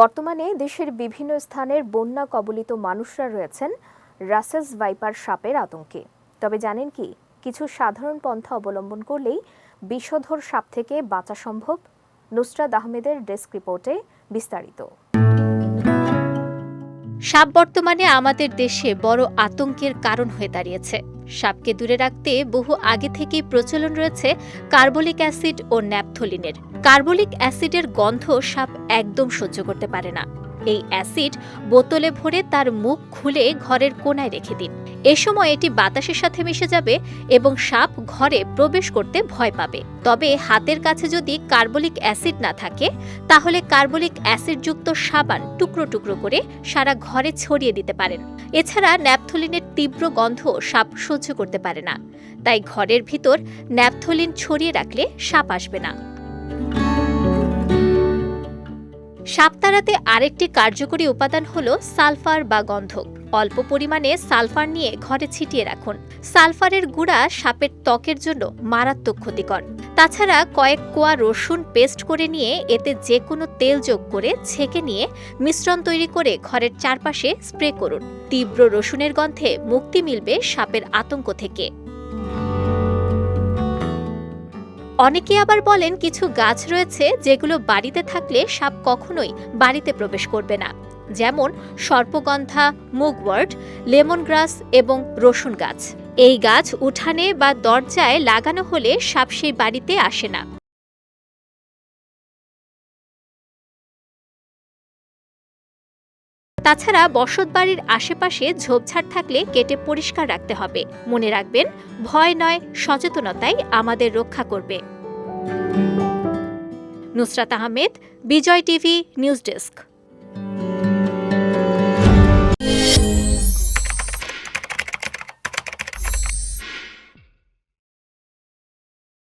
বর্তমানে দেশের বিভিন্ন স্থানের বন্যা কবলিত মানুষরা রয়েছেন রাসেস ভাইপার সাপের আতঙ্কে। তবে জানেন কি, কিছু সাধারণ পন্থা অবলম্বন করলেই বিষধর সাপ থেকে বাঁচা সম্ভব। নুসরাত আহমেদের ডেস্ক রিপোর্টে বিস্তারিত। সাপ বর্তমানে আমাদের দেশে বড় আতঙ্কের কারণ হয়ে দাঁড়িয়েছে। সাপকে দূরে রাখতে বহু আগে থেকেই প্রচলন রয়েছে কার্বলিক অ্যাসিড ও ন্যাপথলিনের। কার্বলিক অ্যাসিডের গন্ধ সাপ একদম সহ্য করতে পারে না। এই অ্যাসিড বোতলে ভরে তার মুখ খুলে ঘরের কোনায় রেখে দিন। এ সময় এটি বাতাসের সাথে মিশে যাবে এবং সাপ ঘরে প্রবেশ করতে ভয় পাবে। তবে হাতের কাছে যদি কার্বলিক অ্যাসিড না থাকে, তাহলে কার্বলিক অ্যাসিডযুক্ত সাবান টুকরো টুকরো করে সারা ঘরে ছড়িয়ে দিতে পারেন। এছাড়া ন্যাপথলিনের তীব্র গন্ধ সাপ সহ্য করতে পারে না। তাই ঘরের ভিতর ন্যাপথলিন ছড়িয়ে রাখলে সাপ আসবে না। সাপ তাড়াতে আরেকটি কার্যকরী উপাদান হল সালফার বা গন্ধক। অল্প পরিমাণে সালফার নিয়ে ঘরে ছিটিয়ে রাখুন। সালফারের গুঁড়া সাপের ত্বকের জন্য মারাত্মক ক্ষতিকর। তাছাড়া কয়েক কোয়া রসুন পেস্ট করে নিয়ে এতে যে কোনো তেল যোগ করে ছেঁকে নিয়ে মিশ্রণ তৈরি করে ঘরের চারপাশে স্প্রে করুন। তীব্র রসুনের গন্ধে মুক্তি মিলবে সাপের আতঙ্ক থেকে। অনেকে আবার বলেন কিছু গাছ রয়েছে যেগুলো বাড়িতে থাকলে সাপ কখনোই বাড়িতে প্রবেশ করবে না। যেমন সর্পগন্ধা মুগওয়ার্ড লেমন গ্রাস এবং রসুন গাছ। এই গাছ উঠানে বা দরজায় লাগানো হলে সাপ সেই বাড়িতে আসে না। তাছাড়া বসত বাড়ির আশেপাশে ঝোপঝাড় থাকলে কেটে পরিষ্কার রাখতে হবে। মনে রাখবেন, ভয় নয়, সচেতনতাই আমাদের রক্ষা করবে। Nusrat Ahmed, Bijoy TV, news desk.